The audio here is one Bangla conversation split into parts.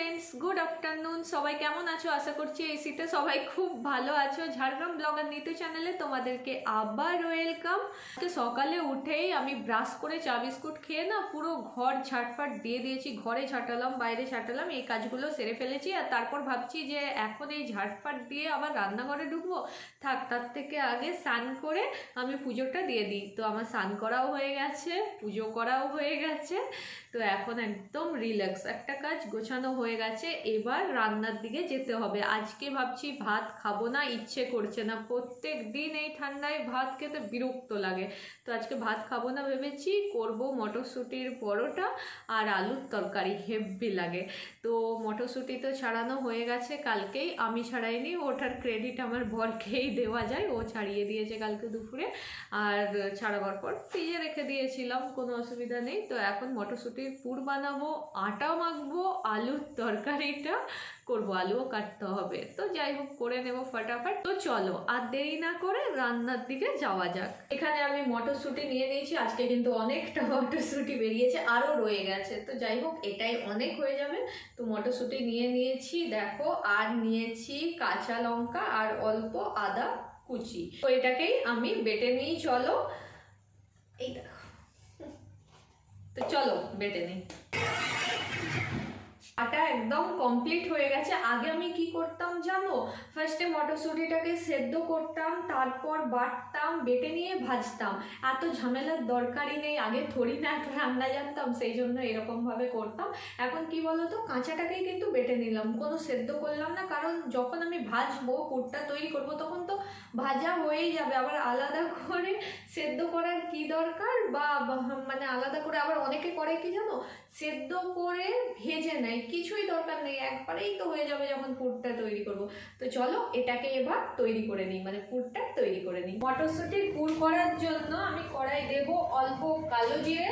ফ্রেন্ডস গুড আফটারনুন সবাই কেমন আছো? আশা করছি এই শীতে সবাই খুব ভালো আছো। ঝাড়গ্রাম ব্লগার নিতু চ্যানেলে তোমাদেরকে আবার ওয়েলকাম সকালে উঠেই আমি ব্রাশ করে চা বিস্কুট খেয়ে না পুরো ঘর ঝাটফাট দিয়ে দিয়েছি। ঘরে ঝাঁটালাম, বাইরে ঝাঁটালাম, এই কাজগুলো সেরে ফেলেছি। আর তারপর ভাবছি যে এখন এই ঝাটফাট দিয়ে আবার রান্নাঘরে ঢুকবো। থাক, তার থেকে আগে স্নান করে আমি পুজোটা দিয়ে দিই। তো আমার স্নান করাও হয়ে গেছে, পুজো করাও হয়ে গেছে। তো এখন একদম রিল্যাক্স একটা কাজ গোছানো হয়ে গেছে, এবার রান্নার দিকে যেতে হবে। আজকে ভাবছি ভাত খাব না, ইচ্ছে করছে না। প্রত্যেক দিন এই ঠান্ডায় ভাত খেতে বিরক্ত লাগে। তো আজকে ভাত খাব না ভেবেছি, করব মটরশুঁটির পরোটা আর আলুর তরকারি, হেভি লাগে। তো মটরশুঁটি তো ছাড়ানো হয়ে গেছে কালকেই, আমি ছাড়াইনি ওটার ক্রেডিট আমার বরকেই দেওয়া যায়, ও ছাড়িয়ে দিয়েছে কালকে দুপুরে। আর ছাড়াবার পর ফ্রিজে রেখে দিয়েছিলাম, কোনো অসুবিধা নেই। তো এখন মটরশুঁটির পুর বানাবো, আটা মাখবো, আলুর তরকারিটা করব, আলুও কাটতে হবে। তো যাই হোক, করে নেব ফটাফট। তো চলো, আর দেরি না করে রান্নার দিকে যাওয়া যাক। এখানে আমি মটরশুঁটি নিয়ে নিয়েছি, আজকে কিন্তু অনেকটা মটরশুঁটি বেরিয়েছে, আরও রয়ে গেছে। তো যাই হোক, এটাই অনেক হয়ে যাবে। তো মটরশুঁটি নিয়ে নিয়েছি, দেখো, আর নিয়েছি কাঁচা লঙ্কা আর অল্প আদা কুচি। তো এটাকেই আমি বেটে নিই, চলো। এই দেখো। তো চলো, বেটে নিই। আটা একদম কমপ্লিট হয়ে গেছে। আগে আমি কি করতাম জানো? ফার্স্টে মটরশুঁটিটাকে সেদ্ধ করতাম, তারপর বাটতাম, বেটে নিয়ে ভাজতাম। এত ঝামেলার দরকারই নেই, আগে থরি না এত রান্না জানতাম, সেই জন্য এরকমভাবে করতাম। এখন কি বলতো, কাঁচাটাকেই কিন্তু বেটে নিলাম, কোনো সেদ্ধ করলাম না, কারণ যখন আমি ভাজবো পুরটা তৈরি করব, তখন তো ভাজা হয়েই যাবে। আবার আলাদা করে সেদ্ধ করার কি দরকার? বা মানে আলাদা করে, আবার অনেকে করে কি জানো? সেদ্ধ করে ভেজে নেয়। কিছুই দরকার নেই, একবারেই তো হয়ে যাবে যখন পুরটা তৈরি করব। তো চলো, এটাকে এবার তৈরি করে নিই মানে পুরটা তৈরি করে নিই। মটরশুঁটির পুর করার জন্য আমি কড়াই দেব অল্প কালো জিরে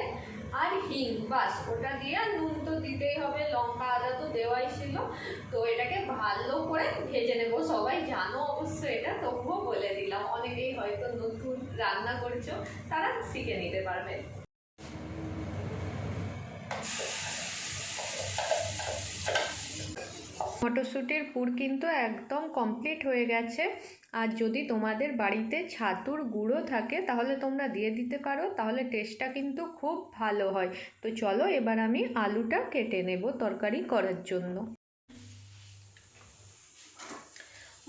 আর হিং, বাস। ওটা দিয়ে নুন তো দিতেই হবে, লঙ্কা, আদা তো দেওয়াই ছিল। তো এটাকে ভালো করে ভেজে নেব। সবাই জানো অবশ্য এটা, তবুও বলে দিলাম। অনেকেই হয়তো নতুন রান্না করছ, তারা শিখে নিতে পারবে। মটরশুঁটির পুর কিন্তু একদম কমপ্লিট হয়ে গেছে। আর যদি তোমাদের বাড়িতে ছাতুর গুঁড়ো থাকে, তাহলে তোমরা দিয়ে দিতে পারো, তাহলে টেস্টটা কিন্তু খুব ভালো হয়। তো চলো এবার আমি আলুটা কেটে নেব তরকারি করার জন্য।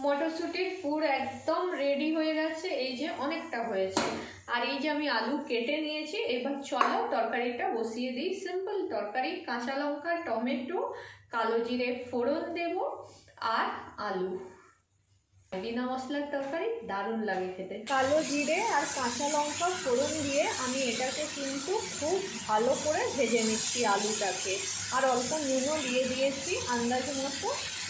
মটরশুঁটির পুর একদম রেডি হয়ে গেছে, এই যে অনেকটা হয়েছে। আর এই যে আমি আলু কেটে নিয়েছি, এবার চলো তরকারিটা বসিয়ে দিই। সিম্পল তরকারি, কাঁচা লঙ্কা, টমেটো কালো জিরে ফোড়ন দেব আর আলু। বিনা মশলার তরকারি দারুণ লাগে খেতে। কালো জিরে আর কাঁচা লঙ্কা ফোড়ন দিয়ে আমি এটাকে কিন্তু খুব ভালো করে ভেজে নিচ্ছি আলুটাকে। আর অল্প নুনও দিয়ে দিয়েছি আন্দাজ মতো।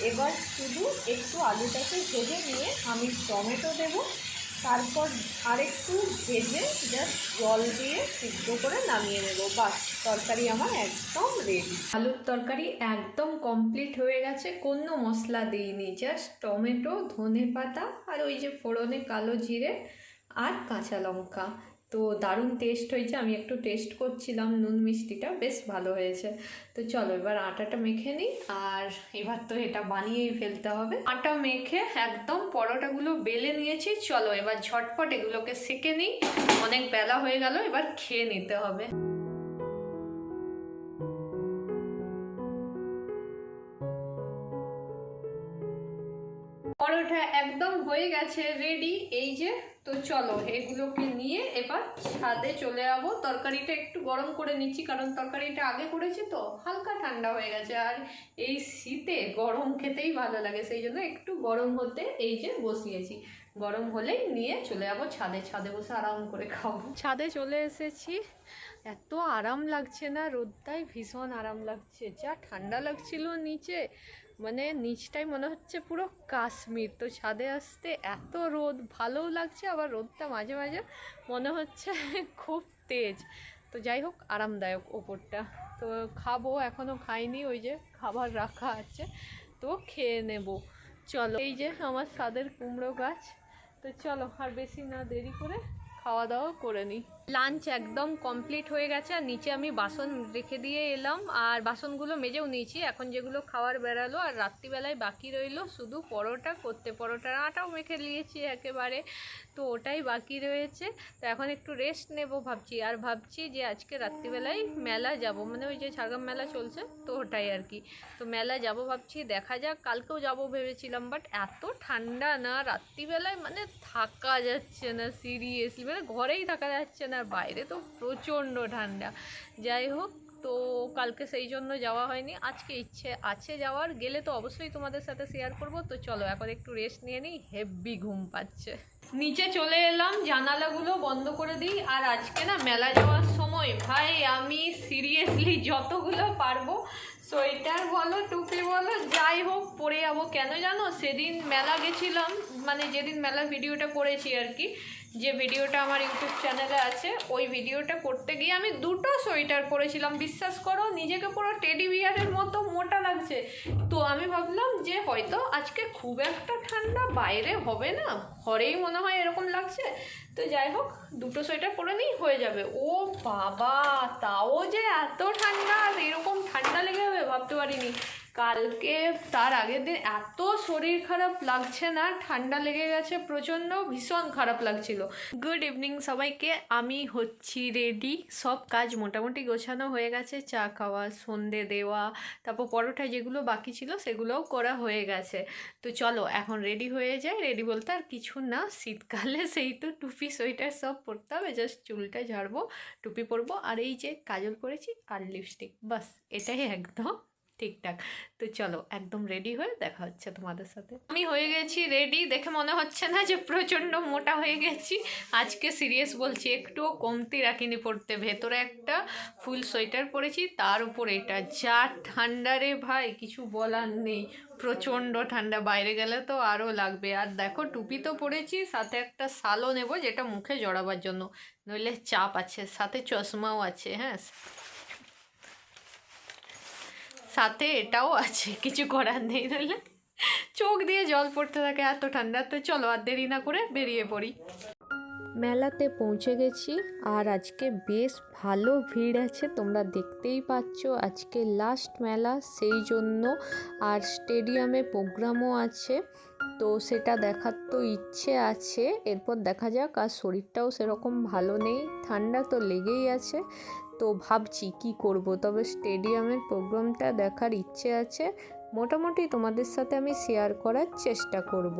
এবার শুধু একটু আলুটাকে ভেজে নিয়ে আমি টমেটো দেব। তারপর আরেকটু ভেজে জাস্ট জল দিয়ে সিদ্ধ করে নামিয়ে নেব। বাস, তরকারি আমার একদম রেডি আলুর তরকারি একদম কমপ্লিট হয়ে গেছে, কোনো মশলা দিইনি জাস্ট টমেটো ধনে পাতা আর ওই যে ফোড়নে কালো জিরে আর কাঁচা লঙ্কা। তো দারুণ টেস্ট হয়েছে। আমি একটু টেস্ট করছিলাম নুন মিষ্টিটা, বেশ ভালো হয়েছে। তো চলো এবার আটাটা মেখে নিই, আর এবার তো এটা বানিয়েই ফেলতে হবে। আটা মেখে একদম পরোটাগুলো বেলে নিয়েছি। চলো এবার ঝটপট এগুলোকে সেকে নিই। অনেক বেলা হয়ে গেল, এবার খেয়ে নিতে হবে। পরোটা একদম হয়ে গেছে রেডি এই যে, তো চলো, এগুলোকে নিয়ে এবার ছাদে চলে যাব। তরকারিটা একটু গরম করে নিচ্ছি, কারণ তরকারিটা আগে করেছি তো, হালকা ঠান্ডা হয়ে গেছে। আর এই শীতে গরম খেতেই ভালো লাগে, সেই জন্য একটু গরম হতে এই যে বসিয়েছি। গরম হলেই নিয়ে চলে যাব ছাদে। ছাদে বসে আরাম করে খাব। ছাদে চলে এসেছি। এত আরাম লাগছে না রোদটাই ভীষণ আরাম লাগছে। যা ঠান্ডা লাগছিল নিচে মানে নিচটাই মনে হচ্ছে পুরো কাশ্মীর। তো ছাদে আসতে এত রোদ, ভালোও লাগছে, আবার রোদটা মাঝে মাঝে মনে হচ্ছে খুব তেজ। তো যাই হোক, আরামদায়ক ওপরটা। তো খাব এখনও খাইনি, ওই যে খাবার রাখা আছে। তো খেয়ে নেব। চলো, এই যে আমার ছাদের কুমড়ো গাছ। তো চলো, আর বেশি না দেরি করে খাওয়া দাওয়া করে নিই। লাঞ্চ একদম কমপ্লিট হয়ে গেছে, আর নিচে আমি বাসন রেখে দিয়ে এলাম, আর বাসনগুলো মেজেও নিয়েছি। এখন যেগুলো খাওয়ার বেরালো আর রাত্রিবেলায় বাকি রইল শুধু পরোটা, করতে পরোটার আটাও মেখে নিয়েছি একেবারে। তো ওটাই বাকি রয়েছে। তো এখন একটু রেস্ট নেব ভাবছি, আর ভাবছি যে আজকে রাত্রিবেলায় মেলা যাব। মানে ওই যে ঝাড়গ্রাম মেলা চলছে, তো ওটাই আর কি। তো মেলা যাব ভাবছি, দেখা যাক, কালকেও যাব ভেবেছিলাম বাট এত ঠান্ডা না, রাত্রিবেলায় মানে থাকা যাচ্ছে না সিরিয়াসলি মানে ঘরেই থাকা যাচ্ছে না। আর বাইরে তো প্রচণ্ড ঠান্ডা। যাই হোক, তো কালকে সেই জন্য যাওয়া হয়নি। আজকে ইচ্ছে আছে যাওয়ার, গেলে তো অবশ্যই তোমাদের সাথে শেয়ার করব। তো চলো, এখন একটু রেস্ট নিয়ে নিই। হেভি ঘুম পাচ্ছে। নিচে চলে এলাম, জানালাগুলো বন্ধ করে দিই। আর আজকে না, মেলা যাওয়ার সময়, ভাই, আমি সিরিয়াসলি যতগুলো পারব সোয়েটার বলো টুপি বলো, যাই হোক পরে যাব। কেন জানো? সেদিন মেলা গেছিলাম মানে যেদিন মেলার ভিডিওটা করেছি আর কি, যে ভিডিওটা আমার ইউটিউব চ্যানেলে আছে, ওই ভিডিওটা করতে গিয়ে আমি দুটো সোয়েটার পরেছিলাম। বিশ্বাস করো, নিজেকে পুরো টেডি বিয়ারের মতো মোটা লাগছে। তো আমি ভাবলাম যে হয়তো আজকে খুব একটা ঠান্ডা, বাইরে হবে না, ঘরেই মনে হয় এরকম লাগছে। তো যাই হোক, দুটো সোয়েটার পরে নিই, হয়ে যাবে। ও বাবা, তাও যে এত ঠান্ডা, আর এরকম ঠান্ডা লেগে ভাবতে পারিনি। কালকে, তার আগের দিন এত শরীর খারাপ লাগছে না, ঠান্ডা লেগে গেছে প্রচণ্ড, ভীষণ খারাপ লাগছিল। গুড ইভিনিং সবাইকে, আমি হচ্ছি রেডি। সব কাজ মোটামুটি গোছানো হয়ে গেছে, চা খাওয়া, সন্ধে দেওয়া, তারপর পরোটা যেগুলো বাকি ছিল সেগুলোও করা হয়ে গেছে। তো চলো, এখন রেডি হয়ে যায় রেডি বলতে আর কিছু না, শীতকালে সেই তো টুপি, সোয়েটার সব পরতে হবে জাস্ট চুলটা ঝাড়বো, টুপি পরবো, আর এই যে কাজল করেছি, আর লিপস্টিক বাস, এটাই একদম। ঠিকঠাক তো চলো, একদম রেডি হয়ে দেখা হচ্ছে তোমাদের সাথে। আমি হয়ে গেছি রেডি দেখে মনে হচ্ছে না যে প্রচণ্ড মোটা হয়ে গেছি। আজকে সিরিয়াস বলছি, একটুও কমতি রাখিনি পড়তে। ভেতরে একটা ফুল সোয়েটার পরেছি, তার উপর এটা। যা ঠান্ডা রে ভাই, কিছু বলার নেই। প্রচণ্ড ঠান্ডা, বাইরে গেলে তো আরও লাগবে। আর দেখো, টুপি তো পরেছি, সাথে একটা শালও নেব, যেটা মুখে জড়াবার জন্য। নইলে চাপ আছে, সাথে চশমাও আছে হ্যাঁ। সাথে এটাও আছে, কিছু করার নেই তাহলে। চোখ দিয়ে জল পড়তে থাকে, এত ঠান্ডা। তো চলো আর দেরি না করে বেরিয়ে পড়ি। মেলাতে পৌঁছে গেছি, আর আজকে বেশ ভালো ভিড় আছে, তোমরা দেখতেই পাচ্ছ। আজকে লাস্ট মেলা, সেই জন্য আর স্টেডিয়ামে প্রোগ্রামও আছে। তো সেটা দেখার তো ইচ্ছে আছে, এরপর দেখা যাক, আর শরীরটাও সেরকম ভালো নেই। ঠান্ডা তো লেগেই আছে। তো ভাবছি কি করব। তবে স্টেডিয়ামের প্রোগ্রামটা দেখার ইচ্ছে আছে। মোটামুটি তোমাদের সাথে আমি শেয়ার করার চেষ্টা করব।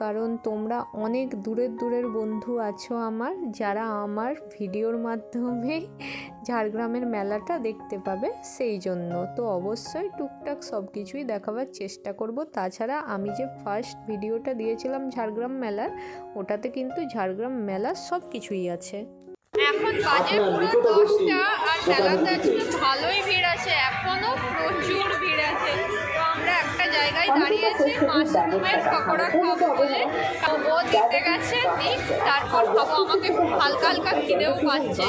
কারণ তোমরা অনেক দূরের দূরের বন্ধু আছো আমার, যারা আমার ভিডিওর মাধ্যমে ঝাড়গ্রামের মেলাটা দেখতে পাবে সেই জন্য। তো অবশ্যই টুকটাক সব কিছুই দেখাবার চেষ্টা করব। তাছাড়া আমি যে ফার্স্ট ভিডিওটা দিয়েছিলাম ঝাড়গ্রাম মেলার, ওটাতে কিন্তু ঝাড়গ্রাম মেলার সব কিছুই আছে। এখন বাজে পুরো দশটা আর মেলাতে আজকে ভালোই ভিড় আছে এখনও প্রচুর ভিড় আছে। তো আমরা একটা জায়গায় দাঁড়িয়েছি মাশরুমের পকোড়া খাব বলে। ও দিতে গেছে দিক তারপর খাব আমাকে খুব হালকা হালকা খিদেও পাচ্ছে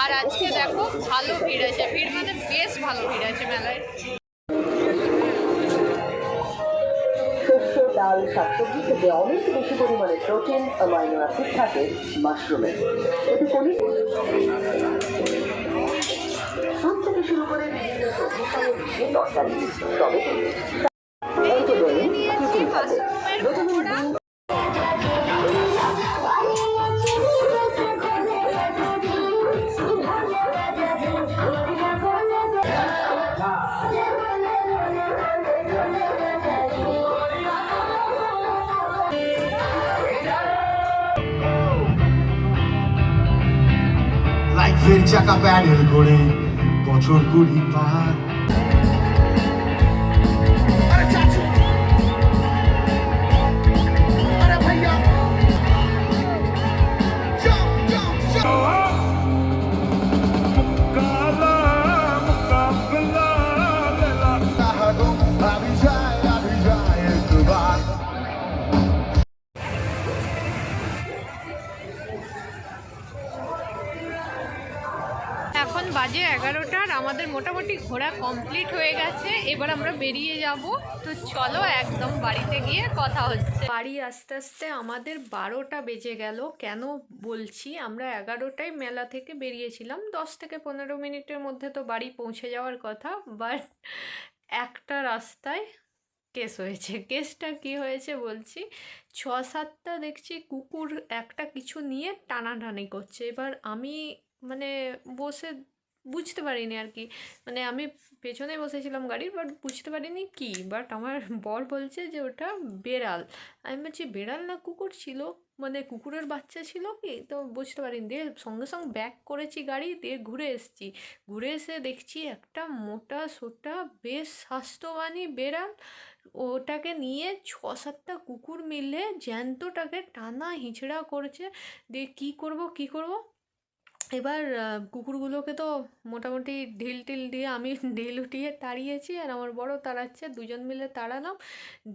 আর আজকে দেখো ভালো ভিড় আছে ভিড় মানে বেশ ভালো ভিড় আছে মেলায় ডাল শাকসবজি থেকে অনেক বেশি পরিমাণে প্রোটিন, অ্যামাইনো অ্যাসিড থাকে মাশরুমে। কোলিক স্যুপ থেকে শুরু করে বিভিন্ন সঙ্গে মিশিয়ে তরকারি তবে লাইফের চাকা প্যাডেল করে বছর কুড়ি পার। বাজে এগারোটার, আমাদের মোটামুটি ঘোরা কমপ্লিট হয়ে গেছে, এবার আমরা বেরিয়ে যাব। তো চলো একদম বাড়িতে গিয়ে কথা হচ্ছে। বাড়ি আস্তে আস্তে আমাদের বারোটা বেজে গেল, কেন বলছি? আমরা এগারোটায় মেলা থেকে বেরিয়েছিলাম, দশ থেকে পনেরো মিনিটের মধ্যে তো বাড়ি পৌঁছে যাওয়ার কথা বাট একটা রাস্তায় কেস হয়েছে। কেসটা কি হয়েছে বলছি, ছ সাতটা দেখছি কুকুর একটা কিছু নিয়ে টানাটানি করছে। এবার আমি মানে বসে বুঝতে পারিনি আর কি। মানে আমি পেছনে বসেছিলাম গাড়ির বাট বুঝতে পারিনি কি। বাট আমার বর বলছে যে ওটা বেড়াল। আমি বলছি, বেড়াল না কুকুর ছিল? মানে কুকুরের বাচ্চা ছিল কি? তো বুঝতে পারিনি। দিয়ে সঙ্গে সঙ্গে ব্যাক করেছি গাড়ি, দিয়ে ঘুরে এসেছি। ঘুরে এসে দেখছি একটা মোটা সোটা, বেশ স্বাস্থ্যবানী বেড়াল। ওটাকে নিয়ে ছ সাতটা কুকুর মিলে জ্যান্তটাকে টানা হিঁচড়া করছে। দিয়ে কী করব কী করব? এবার কুকুরগুলোকে তো মোটামুটি ঢিল টিল দিয়ে আমি ঢিল উঠিয়ে তাড়িয়েছি আর আমার বড় তাড়াচ্ছে। দুজন মিলে তাড়ালাম।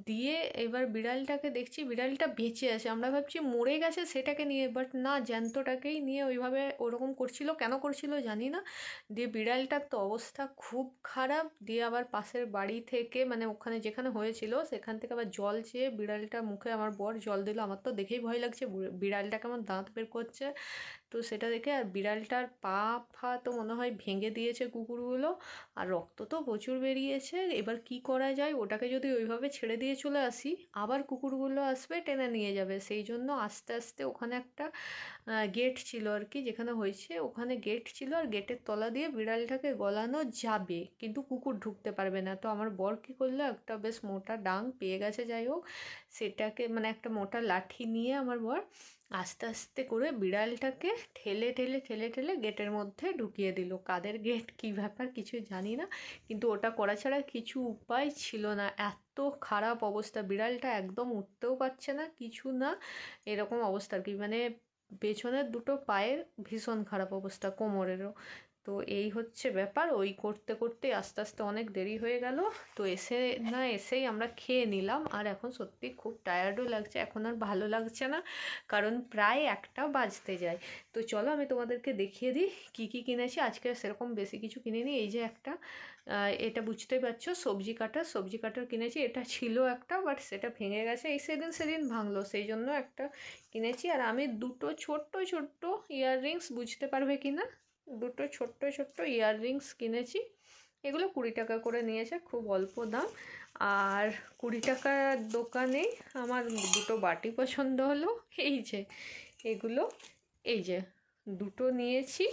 দিয়ে এবার বিড়ালটাকে দেখছি, বিড়ালটা বেঁচে আছে। আমরা ভাবছি মরে গেছে সেটাকে নিয়ে বাট না, জ্যান্তটাকেই নিয়ে ওইভাবে ওরকম করছিল। কেন করছিল জানি না। দিয়ে বিড়ালটার তো অবস্থা খুব খারাপ। দিয়ে আবার পাশের বাড়ি থেকে মানে ওখানে যেখানে হয়েছিল, সেখান থেকে আবার জল চেয়ে বিড়ালটা মুখে আমার বর জল দিল। আমার তো দেখেই ভয় লাগছে। বিড়ালটাকে আমার দাঁত বের করছে। তো সেটা দেখে আর বিড়ালটার পা ফা তো মনে হয় ভেঙে দিয়েছে কুকুরগুলো, আর রক্ত তো প্রচুর বেরিয়েছে। এবার কি করা যায়? ওটাকে যদি ওইভাবে ছেড়ে দিয়ে চলে আসি, আবার কুকুরগুলো আসবে, টেনে নিয়ে যাবে। সেই জন্য আস্তে আস্তে ওখানে একটা গেট ছিল আর কি, যেখানে হয়েছে। ওখানে গেট ছিল আর গেটের তলা দিয়ে বিড়ালটাকে গলানো যাবে। কিন্তু কুকুর ঢুকতে পারবে না। তো আমার বর কী করল? একটা বেশ মোটা ডাং পেয়ে গেছে। যাই হোক, সেটাকে মানে একটা মোটা লাঠি নিয়ে আমার বর আস্তে আস্তে করে বিড়ালটাকে ঠেলে ঠেলে ঠেলে ঠেলে গেটের মধ্যে ঢুকিয়ে দিল। কাদের গেট, কী ব্যাপার কিছু জানি না। কিন্তু ওটা করা ছাড়া কিছু উপায় ছিল না। এত খারাপ অবস্থা। বিড়ালটা একদম উঠতেও পারছে না, কিছু না। এরকম অবস্থা আর কি। মানে পেছনের দুটো পায়ের ভীষণ খারাপ অবস্থা কোমরেরও। তো এই হচ্ছে ব্যাপার। ওই করতে করতে আস্তে আস্তে অনেক দেরি হয়ে গেল। তো এসে না এসেই আমরা খেয়ে নিলাম। আর এখন সত্যি খুব টায়ার্ডও লাগছে। এখন আর ভালো লাগছে না। কারণ প্রায় একটা বাজতে যায়। তো চলো আমি তোমাদেরকে দেখিয়ে দিই কী কী কিনেছি। আজকে সেরকম বেশি কিছু কিনিনি। এই যে একটা এটা বুঝতেই পারছ, সবজি কাটার। সবজি কাটার কিনেছি। এটা ছিল একটা বাট সেটা ভেঙে গেছে। এই সেদিন সেদিন ভাঙলো। সেই জন্য একটা কিনেছি। আর আমি দুটো ছোট্ট ছোট্ট ইয়াররিংস বুঝতে পারবে কি না দুটো ছোট্ট ছোট্ট ইয়াররিংস কিনেছি। এগুলো কুড়ি টাকা করে নিয়েছে, খুব অল্প দাম। আর কুড়ি টাকার দোকানে আমার দুটো বাটি পছন্দ হলো, এই যে, এগুলো, এই যে, দুটো নিয়েছি।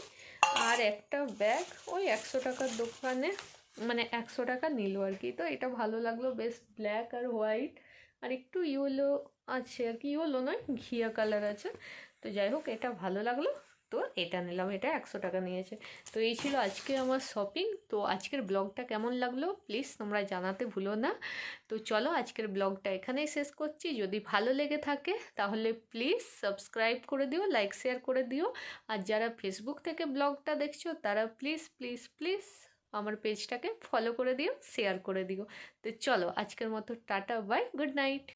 আর একটা ব্যাগ ওই একশো টাকার দোকানে মানে একশো টাকা নিল আর কি। তো এটা ভালো লাগল, বেশ ব্ল্যাক আর হোয়াইট আর একটু ইয়েলো আছে আর কি। ইয়েলো নয়, ঘিয়া কালার আছে। তো যাই হোক, এটা ভালো লাগল। তো এটা নিলাম, এটা একশো টাকা নিয়েছে। তো এই ছিল আজকে আমার শপিং তো আজকের ব্লগটা কেমন লাগল? প্লিজ তোমরা জানাতে ভুলো না। তো চলো আজকের ব্লগটা এখানেই শেষ করছি। যদি ভালো লেগে থাকে, তাহলে প্লিজ সাবস্ক্রাইব করে দিও লাইক শেয়ার করে দিও। আর যারা ফেসবুক থেকে ব্লগটা দেখছ, তারা প্লিজ প্লিজ প্লিজ আমার পেজটাকে ফলো করে দিও শেয়ার করে দিও। তো চলো আজকের মতো, টাটা বাই গুড নাইট